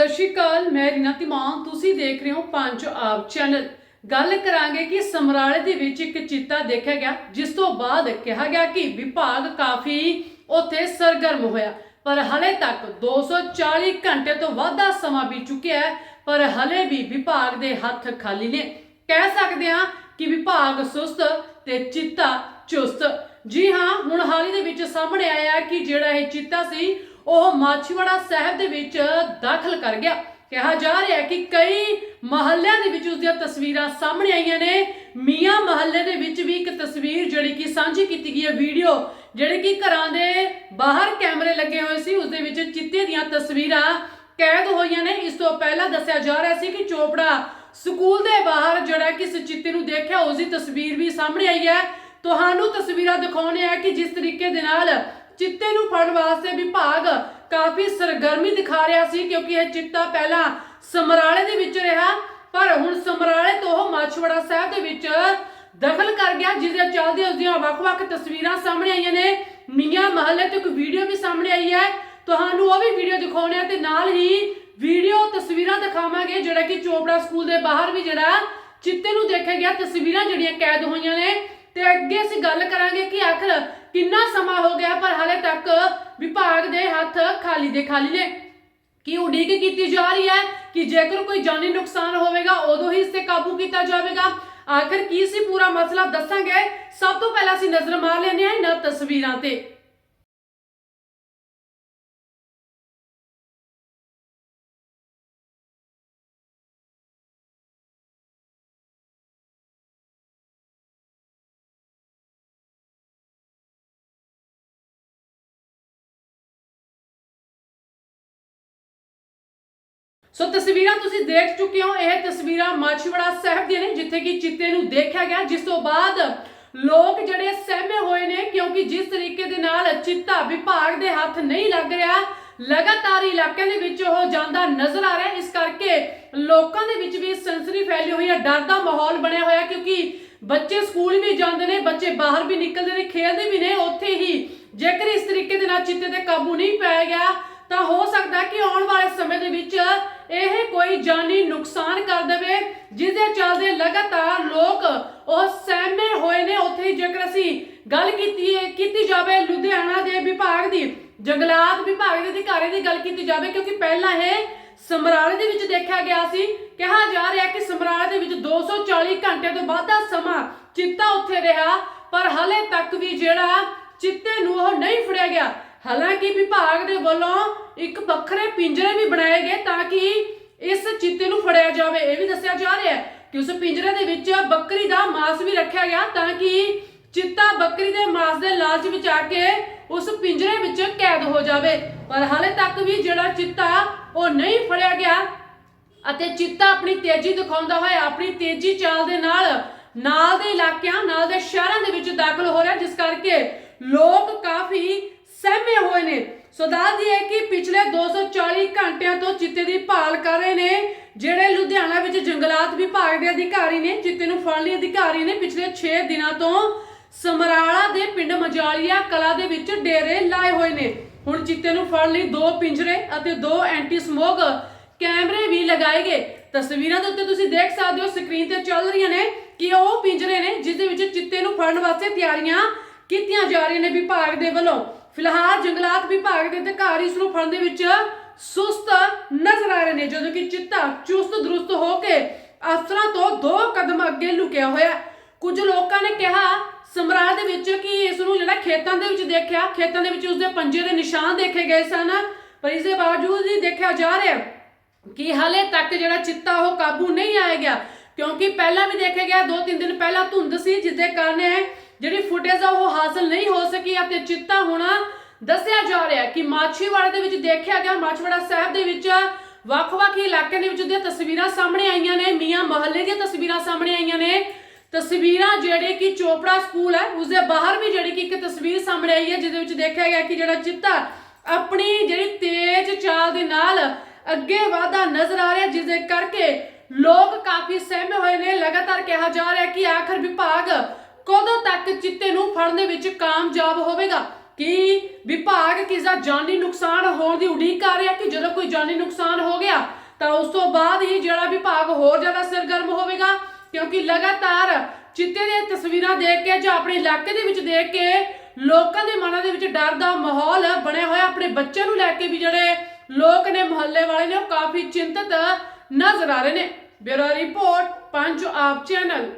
ਸਤਿ ਸ਼੍ਰੀ ਅਕਾਲ, ਮੈਂ ਰੀਨਾ ਤਿਮਾਨ ਤੁਸੀਂ ਦੇਖ ਰਹੇ ਹੋ ਪੰਜ ਆਪ ਚੈਨਲ। ਗੱਲ ਕਰਾਂਗੇ ਕਿ ਸਮਰਾਲੇ ਦੇ ਵਿੱਚ ਇੱਕ ਚੀਤਾ ਦੇਖਿਆ ਗਿਆ, ਜਿਸ ਤੋਂ ਬਾਅਦ ਕਿਹਾ ਗਿਆ ਕਿ ਵਿਭਾਗ ਕਾਫੀ ਉੱਥੇ ਸਰਗਰਮ ਹੋਇਆ। ਪਰ ਹਲੇ ਤੱਕ 240 ਘੰਟੇ ਤੋਂ ਵੱਧ ਦਾ ਸਮਾਂ ਬੀਤ ਚੁੱਕਿਆ ਹੈ, ਪਰ ਹਲੇ ਵੀ ਵਿਭਾਗ ਦੇ ਹੱਥ ਖਾਲੀ ਨੇ। ਕਹਿ ਸਕਦੇ ਹਾਂ ਕਿ ਵਿਭਾਗ ਸੁਸਤ ਤੇ ਚਿੱਤਾ ਚੁਸਤ। ਜੀ ਹਾਂ, ਹੁਣ ਹਾਲ ਹੀ ਦੇ ਵਿੱਚ ਸਾਹਮਣੇ ਆਇਆ ਕਿ ਜਿਹੜਾ ਇਹ ਚਿੱਤਾ ਸੀ ਉਹ ਮਾਛੀਵਾੜਾ ਸਾਹਿਬ ਦੇ ਵਿੱਚ ਦਾਖਲ ਕਰ ਗਿਆ। ਕਿਹਾ ਜਾ ਰਿਹਾ ਹੈ ਕਿ ਕਈ ਮਹੱਲਿਆਂ ਦੇ ਵਿੱਚ ਉਸਦੀਆਂ ਤਸਵੀਰਾਂ ਸਾਹਮਣੇ ਆਈਆਂ ਨੇ। ਮੀਆਂ ਮਹੱਲੇ ਦੇ ਵਿੱਚ ਵੀ ਇੱਕ ਤਸਵੀਰ ਜਿਹੜੀ ਕਿ ਸਾਂਝੀ ਕੀਤੀ ਗਈ ਹੈ, ਵੀਡੀਓ ਜਿਹੜੇ ਕਿ ਘਰਾਂ ਦੇ ਬਾਹਰ ਕੈਮਰੇ ਲੱਗੇ ਹੋਏ ਸੀ ਉਸ ਦੇ ਵਿੱਚ ਚਿੱਤੇ ਦੀਆਂ ਤਸਵੀਰਾਂ ਕੈਦ ਹੋਈਆਂ ਨੇ। ਇਸ ਤੋਂ ਪਹਿਲਾਂ ਦੱਸਿਆ ਜਾ ਰਿਹਾ ਸੀ ਕਿ ਚੋਪੜਾ ਸਕੂਲ ਦੇ ਬਾਹਰ ਜਿਹੜਾ ਕਿ ਇਸ ਚਿੱਤੇ ਨੂੰ ਦੇਖਿਆ ਉਸ ਦੀ ਤਸਵੀਰ ਵੀ ਸਾਹਮਣੇ ਆਈ ਹੈ। ਤੁਹਾਨੂੰ ਤਸਵੀਰਾਂ ਦਿਖਾਉਣੇ ਆ ਕਿ ਜਿਸ ਤਰੀਕੇ ਦੇ ਨਾਲ ਚਿੱਤੇ ਨੂੰ ਫੜਨ ਵਾਸਤੇ ਵਿਭਾਗ ਕਾਫੀ ਸਰਗਰਮੀ ਦਿਖਾ ਰਿਹਾ ਸੀ ਕਿਉਂਕਿ ਇਹ ਚਿੱਤਾ ਪਹਿਲਾਂ ਸਮਰਾਲੇ ਦੇ ਵਿੱਚ ਰਿਹਾ, ਪਰ ਹੁਣ ਸਮਰਾਲੇ ਤੋਂ ਉਹ ਮਾਛਵੜਾ ਸਾਹਿਬ ਦੇ ਵਿੱਚ ਦਖਲ ਕਰ ਗਿਆ ਜਿਸ ਦੇ ਚੱਲਦੇ ਉਸ ਦੀਆਂ ਵੱਖ-ਵੱਖ ਤਸਵੀਰਾਂ ਸਾਹਮਣੇ ਆਈਆਂ ਨੇ। ਮੀਆਂ ਮਹੱਲੇ ਤੋਂ ਇੱਕ ਵੀਡੀਓ ਵੀ ਸਾਹਮਣੇ ਆਈ ਹੈ। ਤੁਹਾਨੂੰ ਉਹ ਵੀ ਵੀਡੀਓ ਦਿਖਾਉਣੇ ਆ ਤੇ ਨਾਲ ਹੀ ਵੀਡੀਓ ਤਸਵੀਰਾਂ ਦਿਖਾਵਾਂਗੇ, ਜਿਹੜਾ ਕਿ ਚੋਪੜਾ ਸਕੂਲ ਦੇ ਬਾਹਰ ਵੀ ਜਿਹੜਾ ਚਿੱਤੇ ਨੂੰ ਦੇਖਿਆ ਗਿਆ। ਤਸਵੀਰਾਂ ਜਿਹੜੀਆਂ ਕੈਦ ਹੋਈਆਂ ਨੇ। ਤੇ ਅੱਗੇ ਅਸੀਂ ਗੱਲ ਕਰਾਂਗੇ ਕਿ ਆਖਰ ਕਿੰਨਾ ਸਮਾਂ ਹੋ ਗਿਆ ਪਰ ਹਾਲੇ ਤੱਕ ਵਿਭਾਗ ਦੇ ਹੱਥ ਖਾਲੀ ਦੇ ਖਾਲੀ ਨੇ। ਕੀ ਉਡੀਕ ਕੀਤੀ ਜਾ ਰਹੀ ਹੈ ਕਿ ਜੇਕਰ ਕੋਈ ਜਾਨੀ ਨੁਕਸਾਨ ਹੋਵੇਗਾ, ਉਦੋਂ ਹੀ ਇਸ ਤੇ ਕਾਬੂ ਕੀਤਾ ਜਾਵੇਗਾ? ਆਖਰ ਕੀ ਸੀ ਪੂਰਾ ਮਸਲਾ? ਦੱਸਾਂਗੇ। ਸਭ ਤੋਂ ਪਹਿਲਾਂ ਅਸੀਂ ਨਜ਼ਰ ਮਾਰ ਲੈਂਦੇ ਹਾਂ ਇਹਨਾਂ ਤਸਵੀਰਾਂ ਤੇ। ਸੋ ਤਸਵੀਰਾਂ ਤੁਸੀਂ ਦੇਖ ਚੁੱਕੇ ਹੋ, ਇਹ ਤਸਵੀਰਾਂ ਮਾਛੀਵਾੜਾ ਸਾਹਿਬ ਦੀਆਂ ਨੇ, ਜਿੱਥੇ ਕਿ ਚਿੱਤੇ ਨੂੰ ਦੇਖਿਆ ਗਿਆ। ਜਿਸ ਤੋਂ ਬਾਅਦ ਲੋਕ ਜਿਹੜੇ ਸਹਿਮੇ ਹੋਏ ਨੇ, ਕਿਉਂਕਿ ਜਿਸ ਤਰੀਕੇ ਦੇ ਨਾਲ ਚਿੱਤਾ ਵਿਭਾਗ ਦੇ ਹੱਥ ਨਹੀਂ ਲੱਗ ਰਿਹਾ, ਲਗਾਤਾਰ ਇਲਾਕਿਆਂ ਦੇ ਵਿੱਚ ਉਹ ਜਾਂਦਾ ਨਜ਼ਰ ਆ ਰਿਹਾ। ਇਸ ਕਰਕੇ ਲੋਕਾਂ ਦੇ ਵਿੱਚ ਵੀ ਸਨਸਨੀ ਫੈਲੀ ਹੋਈ ਹੈ, ਡਰ ਦਾ ਮਾਹੌਲ ਬਣਿਆ ਹੋਇਆ, ਕਿਉਂਕਿ ਬੱਚੇ ਸਕੂਲ ਵੀ ਜਾਂਦੇ ਨੇ, ਬੱਚੇ ਬਾਹਰ ਵੀ ਨਿਕਲਦੇ ਨੇ ਖੇਡਦੇ ਵੀ ਨੇ, ਉੱਥੇ ਹੀ ਜੇਕਰ ਇਸ ਤਰੀਕੇ ਦੇ ਨਾਲ ਚਿੱਤੇ ਤੇ ਕਾਬੂ ਨਹੀਂ ਪਾਇਆ ਗਿਆ, ਤਾਂ ਹੋ ਕਿ ਆਉਣ ਵਾਲੇ ਸਮੇਂ ਦੇ ਵਿੱਚ ਇਹ ਕੋਈ ਜਾਨੀ ਨੁਕਸਾਨ ਕਰ ਦੇਵੇ ਜਿਸ ਦੇ ਚੱਲਦੇ ਲਗਾਤਾਰ ਲੋਕ ਉਹ ਸਹਿਮੇ ਹੋਏ ਨੇ। ਉੱਥੇ ਹੀ ਜੇਕਰ ਅਸੀਂ ਗੱਲ ਕੀਤੀ ਹੈ ਕੀਤੀ ਜਾਵੇ ਲੁਧਿਆਣਾ ਦੇ ਵਿਭਾਗ ਦੀ, ਜੰਗਲਾਤ ਵਿਭਾਗ ਦੇ ਅਧਿਕਾਰੀ ਦੀ ਗੱਲ ਕੀਤੀ ਜਾਵੇ, ਕਿਉਂਕਿ ਪਹਿਲਾਂ ਇਹ ਸਮਰਾਲੇ ਦੇ ਵਿੱਚ ਦੇਖਿਆ ਗਿਆ ਸੀ। ਕਿਹਾ ਜਾ ਰਿਹਾ ਕਿ ਸਮਰਾਲੇ ਦੇ ਵਿੱਚ 240 ਘੰਟੇ ਤੋਂ ਵੱਧ ਦਾ ਸਮਾਂ ਚਿੱਤਾ ਉੱਥੇ ਰਿਹਾ, ਪਰ ਹਲੇ ਤੱਕ ਵੀ ਜਿਹੜਾ ਚਿੱਤੇ ਨੂੰ ਉਹ ਨਹੀਂ ਫੜਿਆ ਗਿਆ। ਹਾਲਾਂਕਿ ਵਿਭਾਗ ਦੇ ਵੱਲੋਂ ਇੱਕ ਵੱਖਰੇ ਪਿੰਜਰੇ ਵੀ ਬਣਾਏ ਗਏ ਤਾਂ ਕਿ ਇਸ ਚਿੱਤੇ ਨੂੰ ਫੜਿਆ ਜਾਵੇ। ਇਹ ਵੀ ਦੱਸਿਆ ਜਾ ਰਿਹਾ ਹੈ ਕਿ ਉਸ ਪਿੰਜਰੇ ਦੇ ਵਿੱਚ ਬੱਕਰੀ ਦਾ ਮਾंस ਵੀ ਰੱਖਿਆ ਗਿਆ ਤਾਂ ਕਿ ਚਿੱਤਾ ਬੱਕਰੀ ਦੇ ਮਾंस ਦੇ ਲਾਲਚ ਵਿੱਚ ਆ ਕੇ ਉਸ ਪਿੰਜਰੇ ਵਿੱਚ ਕੈਦ ਹੋ ਜਾਵੇ। ਪਰ ਹਾਲੇ ਤੱਕ ਵੀ ਜਿਹੜਾ ਚਿੱਤਾ ਉਹ ਨਹੀਂ ਫੜਿਆ ਗਿਆ ਅਤੇ ਚਿੱਤਾ ਆਪਣੀ ਤੇਜ਼ੀ ਦਿਖਾਉਂਦਾ ਹੋਇਆ, ਆਪਣੀ ਤੇਜ਼ੀ ਚਾਲ ਦੇ ਨਾਲ ਨਾਲ ਦੇ ਇਲਾਕਿਆਂ, ਨਾਲ ਦੇ ਸ਼ਹਿਰਾਂ ਦੇ ਵਿੱਚ ਦਾਖਲ ਹੋ ਰਿਹਾ, ਜਿਸ ਕਰਕੇ ਲੋਕ ਕਾਫੀ ਸਹਿਮੇ ਹੋਏ ਨੇ। ਸੋ ਦੱਸਦੀ ਹੈ ਕਿ ਪਿਛਲੇ 240 ਘੰਟਿਆਂ ਤੋਂ ਚਿੱਤੇ ਦੀ ਭਾਲ ਕਰ ਰਹੇ ਨੇ, ਜਿਹੜੇ ਲੁਧਿਆਣਾ ਵਿੱਚ ਜੰਗਲਾਤ ਵਿਭਾਗ ਦੇ ਅਧਿਕਾਰੀ ਨੇ, ਚਿੱਤੇ ਨੂੰ ਫੜਨ ਲਈ ਅਧਿਕਾਰੀ ਨੇ ਪਿਛਲੇ 6 ਦਿਨਾਂ ਤੋਂ ਸਮਰਾਲਾ ਦੇ ਪਿੰਡ ਮਜਾਲੀਆ ਕਲਾ ਦੇ ਵਿੱਚ ਡੇਰੇ ਲਾਏ ਹੋਏ ਨੇ। ਹੁਣ ਚਿੱਤੇ ਨੂੰ ਫੜਨ ਲਈ ਦੋ ਪਿੰਜਰੇ ਅਤੇ ਦੋ ਐਂਟੀ ਸਮੋਗ ਕੈਮਰੇ ਵੀ ਲਗਾਏ ਗਏ। ਤਸਵੀਰਾਂ ਦੇ ਉੱਤੇ ਤੁਸੀਂ ਦੇਖ ਸਕਦੇ ਹੋ, ਸਕਰੀਨ ਤੇ ਚੱਲ ਰਹੀਆਂ ਨੇ ਕਿ ਉਹ ਪਿੰਜਰੇ ਨੇ ਜਿਸ ਦੇ ਵਿੱਚ ਚਿੱਤੇ ਨੂੰ ਫੜਨ ਵਾਸਤੇ ਤਿਆਰੀਆਂ ਕੀਤੀਆਂ ਜਾ ਰਹੀਆਂ ਨੇ ਵਿਭਾਗ ਦੇ ਵੱਲੋਂ। ਫਿਲਹਾਲ ਜੰਗਲਾਤ ਵਿਭਾਗ ਦੇ ਅਧਿਕਾਰੀ ਇਸ ਨੂੰ ਫੜਨ ਦੇ ਵਿੱਚ ਸੁਸਤ ਨਜ਼ਰ ਆ ਰਹੇ ਨੇ, ਜਦੋਂ ਕਿ ਚਿੱਤਾ ਚੁਸਤ ਦਰੁਸਤ ਹੋ ਕੇ ਅਫਸਰਾਂ ਤੋਂ ਦੋ ਕਦਮ ਅੱਗੇ ਲੁਕਿਆ ਹੋਇਆ ਕੁਝ ਲੋਕਾਂ ਨੇ ਕਿਹਾ ਸਮਰਾਲ ਦੇ ਵਿੱਚ ਕਿ ਇਸ ਨੂੰ ਜਿਹੜਾ ਖੇਤਾਂ ਦੇ ਵਿੱਚ ਦੇਖਿਆ, ਖੇਤਾਂ ਦੇ ਵਿੱਚ ਉਸਦੇ ਪੰਜੇ ਦੇ ਨਿਸ਼ਾਨ ਦੇਖੇ ਗਏ ਸਨ, ਪਰ ਇਸ ਦੇ ਬਾਵਜੂਦ ਵੀ ਦੇਖਿਆ ਜਾ ਰਿਹਾ ਕਿ ਹਾਲੇ ਤੱਕ ਜਿਹੜਾ ਚਿੱਤਾ ਉਹ ਕਾਬੂ ਨਹੀਂ ਆਇਆ ਗਿਆ, ਕਿਉਂਕਿ ਪਹਿਲਾਂ ਵੀ ਦੇਖਿਆ ਗਿਆ ਦੋ ਤਿੰਨ ਦਿਨ ਪਹਿਲਾਂ ਧੁੰਦ ਸੀ ਜਿਸ ਦੇ ਕਾਰਨ ਜਿਹੜੀ ਫੁਟੇਜ ਆ ਉਹ ਹਾਸਲ ਨਹੀਂ ਹੋ ਸਕੀ ਅਤੇ ਚਿੱਤਾ ਹੁਣ ਦੱਸਿਆ ਜਾ ਰਿਹਾ ਕਿ ਮਾਛੀਵਾੜੇ ਦੇ ਵਿੱਚ ਦੇਖਿਆ ਗਿਆ, ਮਾਛੀਵਾੜਾ ਸਾਹਿਬ ਦੇ ਵਿੱਚ ਵੱਖ-ਵੱਖ ਇਲਾਕਿਆਂ ਦੇ ਵਿੱਚ ਦੀਆਂ ਤਸਵੀਰਾਂ ਸਾਹਮਣੇ ਆਈਆਂ ਨੇ, ਮੀਆਂ ਮਹੱਲੇ ਦੀਆਂ ਤਸਵੀਰਾਂ ਸਾਹਮਣੇ ਆਈਆਂ ਨੇ। ਤਸਵੀਰਾਂ ਜਿਹੜੇ ਕਿ ਚੋਪੜਾ ਸਕੂਲ ਹੈ, ਉਸ ਦੇ ਬਾਹਰ ਵੀ ਜਿਹੜੀ ਕਿ ਇੱਕ ਤਸਵੀਰ ਸਾਹਮਣੇ ਆਈ ਹੈ, ਜਿਹਦੇ ਵਿੱਚ ਦੇਖਿਆ ਗਿਆ ਕਿ ਜਿਹੜਾ ਚਿੱਤਾ ਆਪਣੀ ਜਿਹੜੀ ਤੇਜ਼ ਚਾਲ ਦੇ ਨਾਲ ਅੱਗੇ ਵਾਧਾ ਨਜ਼ਰ ਆ ਰਿਹਾ ਜਿਸ ਦੇ ਕਰਕੇ ਲੋਕ ਕਾਫੀ ਸਹਿਮੇ ਹੋਏ ਨੇ। ਲਗਾਤਾਰ ਕਿਹਾ ਜਾ ਰਿਹਾ ਕਿ ਆਖਰ ਵਿਭਾਗ ਕਦੋਂ ਤੱਕ ਚਿੱਤੇ ਨੂੰ ਫੜਨ ਦੇ ਵਿੱਚ ਕਾਮਯਾਬ ਹੋਵੇਗਾ? ਕਿ ਵਿਭਾਗ ਕਿਸ ਦਾ ਜਾਨੀ ਨੁਕਸਾਨ ਹੋਣ ਦੀ ਉਡੀਕ ਕਰ ਰਿਹਾ? ਕਿ ਜਦੋਂ ਕੋਈ ਜਾਨੀ ਨੁਕਸਾਨ ਹੋ ਗਿਆ, ਤਾਂ ਉਸ ਤੋਂ ਬਾਅਦ ਹੀ ਜਿਹੜਾ ਵਿਭਾਗ ਹੋਰ ਜ਼ਿਆਦਾ ਸਰਗਰਮ ਹੋਵੇਗਾ? ਕਿਉਂਕਿ ਲਗਾਤਾਰ ਚਿੱਤੇ ਦੀਆਂ ਤਸਵੀਰਾਂ ਦੇਖ ਕੇ ਜਾਂ ਆਪਣੇ ਇਲਾਕੇ ਦੇ ਵਿੱਚ ਦੇਖ ਕੇ ਲੋਕਾਂ ਦੇ ਮਨਾਂ ਦੇ ਵਿੱਚ ਡਰ ਦਾ ਮਾਹੌਲ ਬਣਿਆ ਹੋਇਆ। ਆਪਣੇ ਬੱਚਿਆਂ ਨੂੰ ਲੈ ਕੇ ਵੀ ਜਿਹੜੇ ਲੋਕ ਨੇ, ਮੁਹੱਲੇ ਵਾਲੇ ਨੇ, ਉਹ ਕਾਫੀ ਚਿੰਤਤ ਨਜ਼ਰ ਆ ਰਹੇ ਨੇ। ਬਿਊਰੋ ਰਿਪੋਰਟ, ਪੰਜ ਆਪ ਚੈਨਲ।